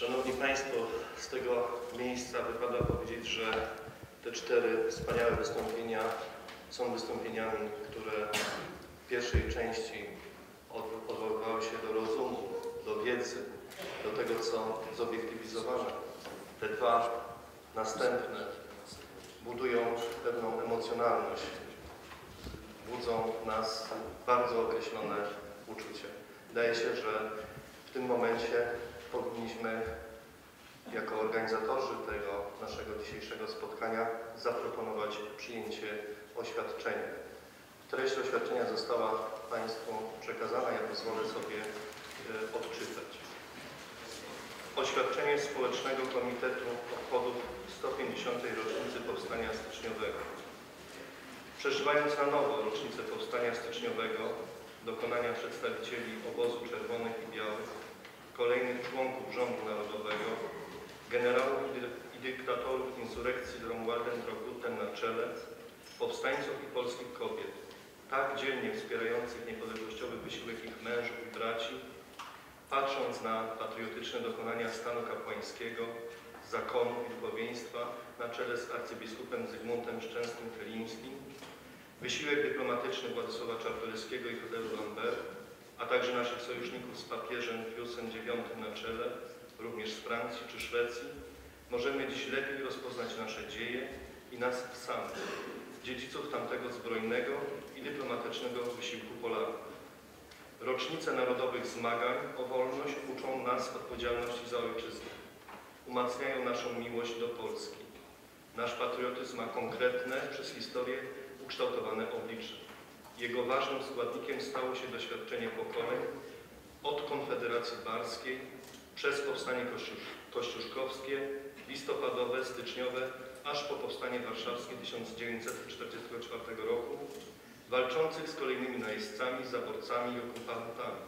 Szanowni Państwo, z tego miejsca wypada powiedzieć, że te cztery wspaniałe wystąpienia są wystąpieniami, które w pierwszej części od- odwoływały się do rozumu, do wiedzy, do tego, co zobiektywizowane. Te dwa następne budują pewną emocjonalność, budzą w nas bardzo określone uczucie. Wydaje się, że w tym momencie powinniśmy jako organizatorzy tego naszego dzisiejszego spotkania zaproponować przyjęcie oświadczenia. Treść oświadczenia została Państwu przekazana, ja pozwolę sobie e, odczytać. Oświadczenie Społecznego Komitetu Obchodów 150. rocznicy Powstania Styczniowego. Przeżywając na nowo rocznicę Powstania Styczniowego, dokonania przedstawicieli obozu Czerwonych i Białych, kolejnych członków rządu narodowego, generałów i dy- i dyktatorów insurekcji z Romualdem Troglutem na czele, powstańców i polskich kobiet, tak dzielnie wspierających niepodległościowy wysiłek ich mężów i braci, patrząc na patriotyczne dokonania stanu kapłańskiego, zakonu i duchowieństwa na czele z arcybiskupem Zygmuntem Szczęsnym-Kelińskim, wysiłek dyplomatyczny Władysława Czartoryskiego i Hotelu Lambert, a także naszych sojuszników z papieżem Piusem IX na czele, również z Francji czy Szwecji, możemy dziś lepiej rozpoznać nasze dzieje i nas samych, dziedziców tamtego zbrojnego i dyplomatycznego wysiłku Polaków. Rocznice narodowych zmagań o wolność uczą nas odpowiedzialności za ojczyznę. Umacniają naszą miłość do Polski. Nasz patriotyzm ma konkretne, przez historię ukształtowane oblicze. Jego ważnym składnikiem stało się doświadczenie pokoleń od Konfederacji Barskiej przez powstanie kościusz, kościuszkowskie, listopadowe, styczniowe, aż po powstanie warszawskie 1944 roku, walczących z kolejnymi najeźdźcami, zaborcami i okupantami.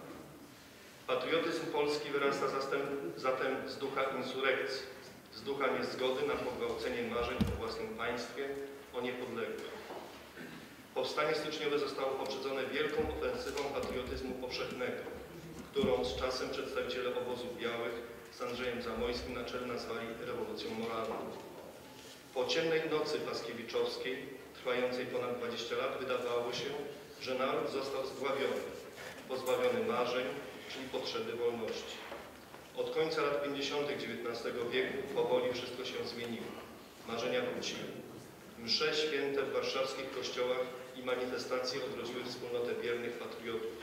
Patriotyzm polski wyrasta zatem, zatem z ducha insurekcji, z ducha niezgody na pogwałcenie marzeń o własnym państwie, o niepodległość. Powstanie styczniowe zostało poprzedzone wielką ofensywą patriotyzmu powszechnego, którą z czasem przedstawiciele obozów białych z Andrzejem Zamojskim na czele nazwali rewolucją moralną. Po ciemnej nocy paskiewiczowskiej, trwającej ponad 20 lat, wydawało się, że naród został zdławiony, pozbawiony marzeń, czyli potrzeby wolności. Od końca lat 50. XIX wieku powoli wszystko się zmieniło. Marzenia wróciły. Msze święte w warszawskich kościołach i manifestacje odrodziły wspólnotę wiernych patriotów.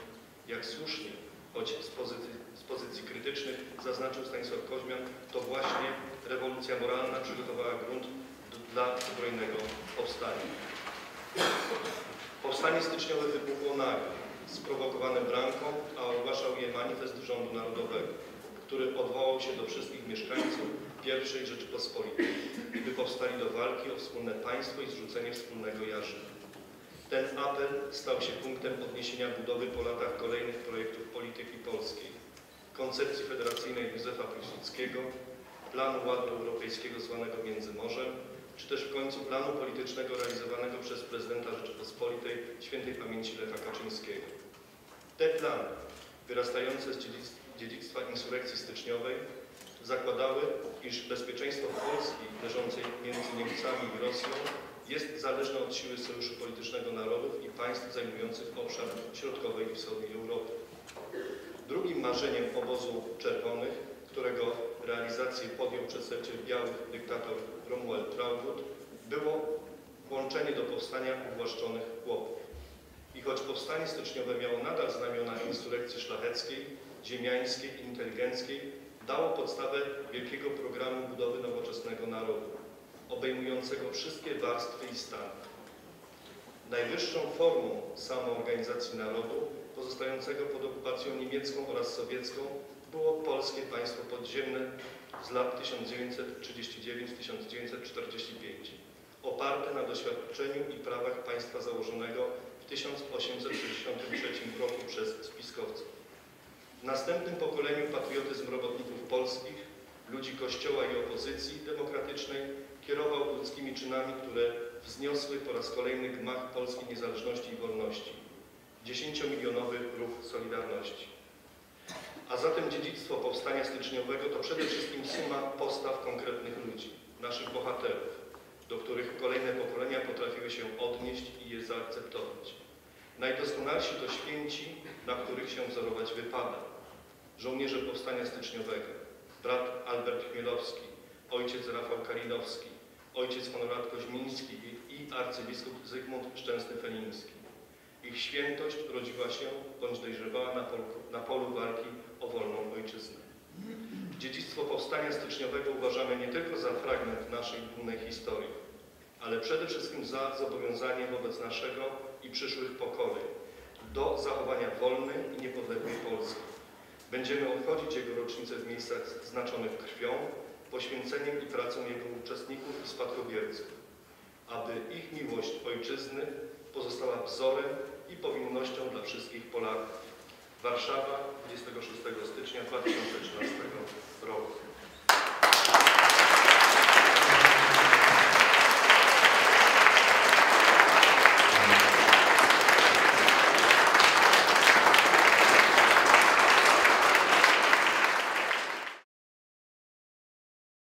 Jak słusznie, choć z pozycji, z pozycji krytycznych, zaznaczył Stanisław Koźmian, to właśnie rewolucja moralna przygotowała grunt dla zbrojnego powstania. Powstanie styczniowe wybuchło nagle, sprowokowane bramką, a ogłaszał je manifest rządu narodowego, który odwołał się do wszystkich mieszkańców I Rzeczypospolitej, by powstali do walki o wspólne państwo i zrzucenie wspólnego jarzyna. Ten apel stał się punktem odniesienia budowy po latach kolejnych projektów polityki polskiej, koncepcji federacyjnej Józefa Piłsudskiego, planu ładu europejskiego zwanego Międzymorzem, czy też w końcu planu politycznego realizowanego przez prezydenta Rzeczypospolitej świętej pamięci Lecha Kaczyńskiego. Te plany, wyrastające z dziedzic- dziedzictwa insurekcji styczniowej, zakładały, iż bezpieczeństwo Polski leżącej między Niemcami i Rosją jest zależne od siły sojuszu politycznego narodów i państw zajmujących obszar środkowej i wschodniej Europy. Drugim marzeniem obozu czerwonych, którego realizację podjął przedstawiciel białych dyktator Romuald Traugott, było włączenie do powstania uwłaszczonych chłopów. I choć powstanie styczniowe miało nadal znamiona insurekcji szlacheckiej, ziemiańskiej i inteligenckiej, dało podstawę wielkiego programu budowy nowoczesnego narodu, obejmującego wszystkie warstwy i stany. Najwyższą formą samoorganizacji narodu, pozostającego pod okupacją niemiecką oraz sowiecką, było polskie państwo podziemne z lat 1939-1945, oparte na doświadczeniu i prawach państwa założonego w 1863 roku przez spiskowców. W następnym pokoleniu patriotyzm robotników polskich, ludzi kościoła i opozycji demokratycznej kierował ludzkimi czynami, które wzniosły po raz kolejny gmach polskiej niezależności i wolności. Dziesięciomilionowy ruch Solidarności. A zatem dziedzictwo powstania styczniowego to przede wszystkim suma postaw konkretnych ludzi, naszych bohaterów, do których kolejne pokolenia potrafiły się odnieść i je zaakceptować. Najdoskonalsi to święci, na których się wzorować wypada. Żołnierze powstania styczniowego, brat Albert Chmielowski, ojciec Rafał Kalinowski, ojciec Konrad Koźmiński i arcybiskup Zygmunt Szczęsny-Feliński. Ich świętość rodziła się bądź dojrzewała na polu, na polu walki o wolną ojczyznę. Dziedzictwo powstania styczniowego uważamy nie tylko za fragment naszej dumnej historii, ale przede wszystkim za zobowiązanie wobec naszego i przyszłych pokoleń do zachowania wolnej i niepodległej Polski. Będziemy obchodzić jego rocznicę w miejscach znaczonych krwią, poświęceniem i pracą jego uczestników i spadkobierców, aby ich miłość ojczyzny pozostała wzorem i powinnością dla wszystkich Polaków. Warszawa 26 stycznia 2013 roku.